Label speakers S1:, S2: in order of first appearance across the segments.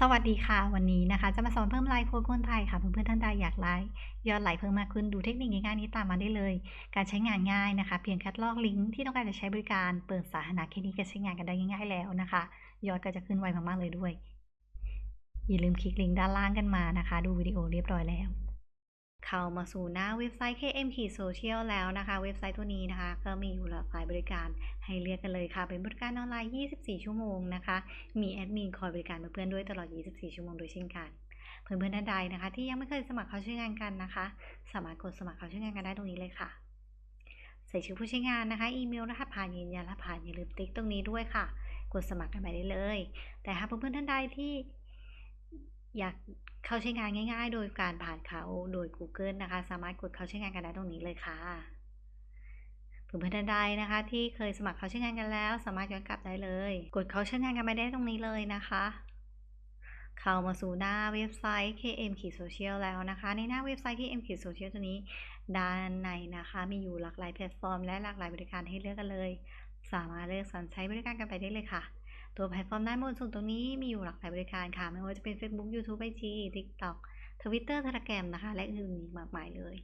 S1: สวัสดีค่ะ วันนี้นะคะจะมาสอนเพิ่มไลค์โค้ดคนไทยค่ะเพื่อนๆท่านใดอยากไลค์ยอดไลค์เพิ่มมากขึ้นดูเทคนิคง่ายๆนี้ตามมาได้เลย การใช้งานง่ายนะคะ เพียงแค่ลอกลิงก์ที่ต้องการจะใช้บริการเปิดสาธารณะแค่นี้ก็ใช้งานกันได้ง่าย ๆ แล้วนะคะ ยอดก็จะขึ้นไวมากๆเลยด้วย อย่าลืมคลิกลิงก์ด้านล่างกันมานะคะ ดูวิดีโอเรียบร้อยแล้ว เข้ามาสู่หน้าเว็บไซต์ KM Social แล้วนะคะ เว็บไซต์ตัวนี้นะคะ ก็มีอยู่หลากหลายบริการให้เลือกกันเลยค่ะ เป็นบริการออนไลน์ 24 ชั่วโมงนะคะ มีแอดมินคอยบริการเพื่อนๆด้วยตลอด 24 ชั่วโมงโดยเช่นกัน เพื่อนๆท่านใดนะคะ ที่ยังไม่เคยสมัครเข้าใช้งานกันนะคะ สามารถกดสมัครเข้าใช้งานกันได้ตรงนี้เลยค่ะ ใส่ชื่อผู้ใช้งานนะคะ อีเมลรหัสผ่านยืนยันรหัสผ่านอย่าลืมติ๊กตรงนี้ด้วยค่ะ กดสมัครกันไปได้เลย แต่หากเพื่อนๆท่านใดที่ อยากเข้าใช้งานง่ายๆ โดยการผ่านเขาโดย Google นะคะ สามารถกดเข้าใช้งานกันได้ตรงนี้เลยค่ะเพื่อนๆใดนะคะ ที่เคยสมัครเข้าใช้งานกันแล้ว สามารถย้อนกลับได้เลย กดเข้าใช้งานกันไปได้ตรงนี้เลยนะคะ เข้ามาสู่หน้าเว็บไซต์ KM Social แล้วนะคะ ในหน้าเว็บไซต์ KM Social ตัวนี้ ด้านในนะคะ มีอยู่หลากหลายแพลตฟอร์ม และหลากหลายบริการให้เลือกกันเลย สามารถเลือกสรรใช้บริการกันไปได้เลยค่ะ ตัวแพลตฟอร์มด้านบนสุดตรงนี้มีอยู่หลากหลายบริการค่ะ ไม่ว่าจะเป็น Facebook YouTube IG TikTok Twitter Telegram นะคะ และอื่นอีกมากมายเลย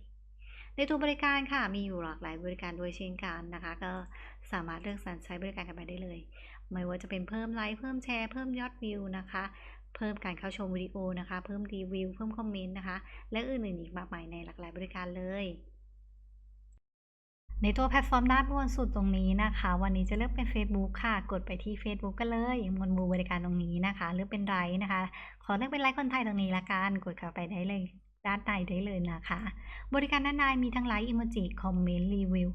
S1: ในตัวบริการค่ะ มีอยู่หลากหลายบริการโดยเช่นกันนะคะ ก็สามารถเลือกสรรใช้บริการกันไปได้เลย ไม่ว่าจะเป็นเพิ่มไลค์เพิ่มแชร์เพิ่มยอดวิวนะคะ เพิ่มการเข้าชมวิดีโอนะคะ เพิ่มรีวิวเพิ่มคอมเมนต์นะคะ และอื่นๆอีกมากมายในหลากหลายบริการเลย ในตัวแพลตฟอร์มด้านบนสุดตรงนี้นะคะ วันนี้จะเลือกเป็น Facebook ค่ะ กดไปที่ Facebook กันเลยมวดหมู่บริการตรงนี้นะคะเลือกเป็นไลค์นะคะ ขอเลือกเป็นไลค์คนไทยตรงนี้ละกัน กดเข้าไปได้เลยด้านในได้เลยนะคะ บริการด้านในมีทั้งไลค์อิโมจิคอมเมนต์รีวิว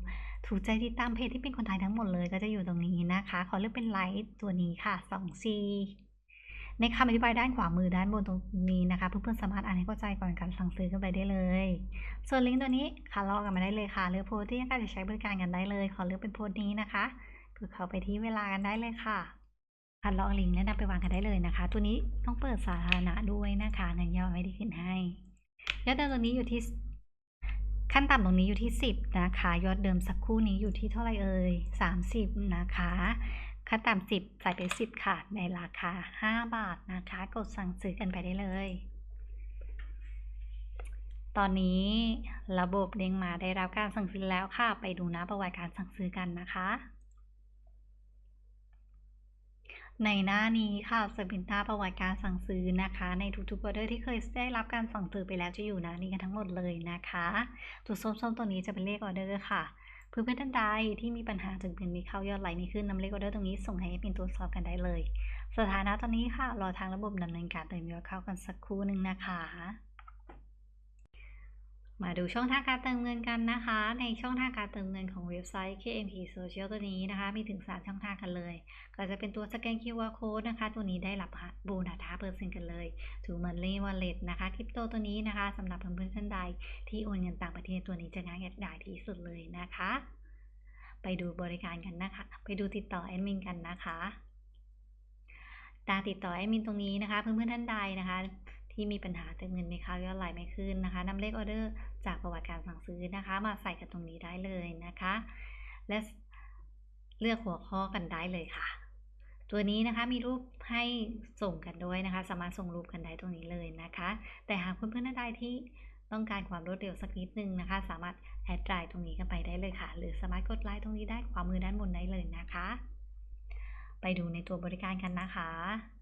S1: ถูกใจติดตามเพจที่เป็นคนไทยทั้งหมดเลยก็จะอยู่ตรงนี้นะคะ ขอเลือกเป็นไลค์ตัวนี้ค่ะ 2C ในคำอธิบายด้านขวามือด้านบนตรงนี้นะคะเพื่อนๆสามารถอ่านให้เข้าใจก่อนการสั่งซื้อกันไปได้เลย ส่วนลิงก์ตัวนี้ค่ะลอกกันมาได้เลยค่ะเลือกโพสที่ต้องการจะใช้บริการกันได้เลย ขอเลือกเป็นโพสนี้นะคะกดเข้าไปที่เวลากันได้เลยค่ะคัดลอกลิงก์และนำไปวางกันได้เลยนะคะ ตัวนี้ต้องเปิดสาธารณะด้วยนะคะเงินยอดไม่ได้ขึ้นให้ยอดเดิมตัวนี้อยู่ที่ขั้นต่ำตรงนี้อยู่ที่ 10 นะคะ ยอดเดิมสักครู่นี้อยู่ที่เท่าไหร่เอ่ย30 นะคะ ขั้นต่ำ10ใส่ไป10ค่ะ ในราคา5บาทนะคะ กดสั่งซื้อกันไปได้เลย ตอนนี้ระบบเด้งมาได้รับการสั่งซื้อแล้วค่ะ ไปดูหน้าประวัติการสั่งซื้อกันนะคะในหน้านี้ค่ะจะเป็นหน้าประวัติการสั่งซื้อนะคะ ในทุกๆออเดอร์ที่เคยได้รับการสั่งซื้อไปแล้วจะอยู่หน้านี้กันทั้งหมดเลยนะคะ ตัวส้มๆตัวนี้จะเป็นเลขออเดอร์ค่ะ เพื่อนๆท่านใดที่มีปัญหาจนเงินมีเข้ายอดไหลไม่ขึ้นนำเลขออเดอร์ตรงนี้ส่งให้เป็นตัวสอบกันได้เลย สถานะตอนนี้ค่ะรอทางระบบดำเนินการเติมยอดเข้ากันสักครู่หนึ่งนะคะ มาดูช่องทางการเติมเงินกันนะคะ ในช่องทางการเติมเงินของเว็บไซต์ KMT Social ตัวนี้นะคะ มีถึง 3 ช่องทางกันเลย ก็จะเป็นตัวสแกน QR Code นะคะ ตัวนี้ได้รับโบนัส5เปอร์เซ็นต์กันเลยถูกมันเล่วอลเล็ตนะคะคริปโตตัวนี้นะคะสำหรับเพื่อนๆท่านใด ที่โอนเงินต่างประเทศตัวนี้จะง่ายดายที่สุดเลยนะคะ ไปดูบริการกันนะคะ ไปดูติดต่อแอดมินกันนะคะตาติดต่อแอดมินตรงนี้นะคะ เพื่อนๆท่านใดนะคะ ที่มีปัญหาเติมเงินไม่เข้ายอดไหลไม่ขึ้นนะคะนำเลขออเดอร์จากประวัติการสั่งซื้อนะคะ มาใส่กับตรงนี้ได้เลยนะคะ และเลือกหัวข้อกันได้เลยค่ะ ตัวนี้นะคะมีรูปให้ส่งกันด้วยนะคะ สามารถส่งรูปกันได้ตรงนี้เลยนะคะ แต่หากเพื่อนๆท่านใดที่ต้องการความรวดเร็วสักนิดนึงนะคะ สามารถแอดไลน์ตรงนี้กันไปได้เลยค่ะ หรือสามารถกดไลน์ตรงนี้ได้ขวามือด้านบนได้เลยนะคะ ไปดูในตัวบริการกันนะคะ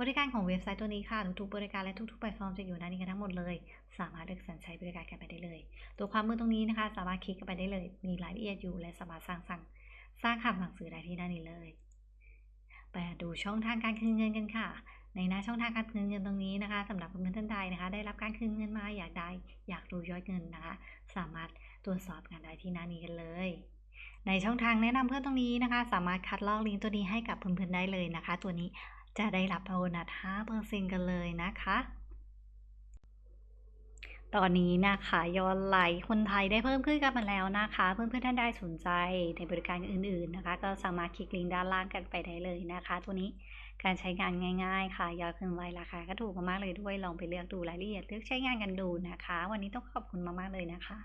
S1: บริการของเว็บไซต์ตัวนี้ค่ะ ทุกๆบริการและทุกๆแพลตฟอร์มจะอยู่ในนี้กันทั้งหมดเลย สามารถเลือกสรรใช้บริการกันไปได้เลย ตัวความมือตรงนี้นะคะ สามารถคลิกกันไปได้เลย มีรายละเอียดอยู่และสามารถสร้างสั่งสร้างคำสั่งซื้อได้ที่หน้านี้เลยไปดูช่องทางการคืนเงินกันค่ะ ในหน้าช่องทางการคืนเงินตรงนี้นะคะสำหรับเพื่อนๆท่านใดนะคะ ได้รับการคืนเงินมาอยากได้อยากรู้ยอดเงินนะคะ สามารถตรวจสอบกันได้ที่หน้านี้กันเลยในช่องทางแนะนำเพื่อนตรงนี้นะคะ สามารถคัดลอกลิงก์ตัวนี้ให้กับเพื่อนๆได้เลยนะคะ ตัวนี้ จะได้รับโบนัส5%กันเลยนะคะ ตอนนี้นะคะยอดไลค์คนไทยได้เพิ่มขึ้นกันมาแล้วนะคะ เพื่อนๆท่านใดสนใจในบริการอื่นๆนะคะ ก็สามารถคลิกลิงก์ด้านล่างกันไปได้เลยนะคะ ตัวนี้การใช้งานง่าย ๆ ค่ะ ยอดขึ้นไวราคาก็ถูกมากๆเลยด้วยลองไปเลือกดูรายละเอียดเลือกใช้งานกันดูนะคะ วันนี้ต้องขอบคุณมากๆเลยนะคะ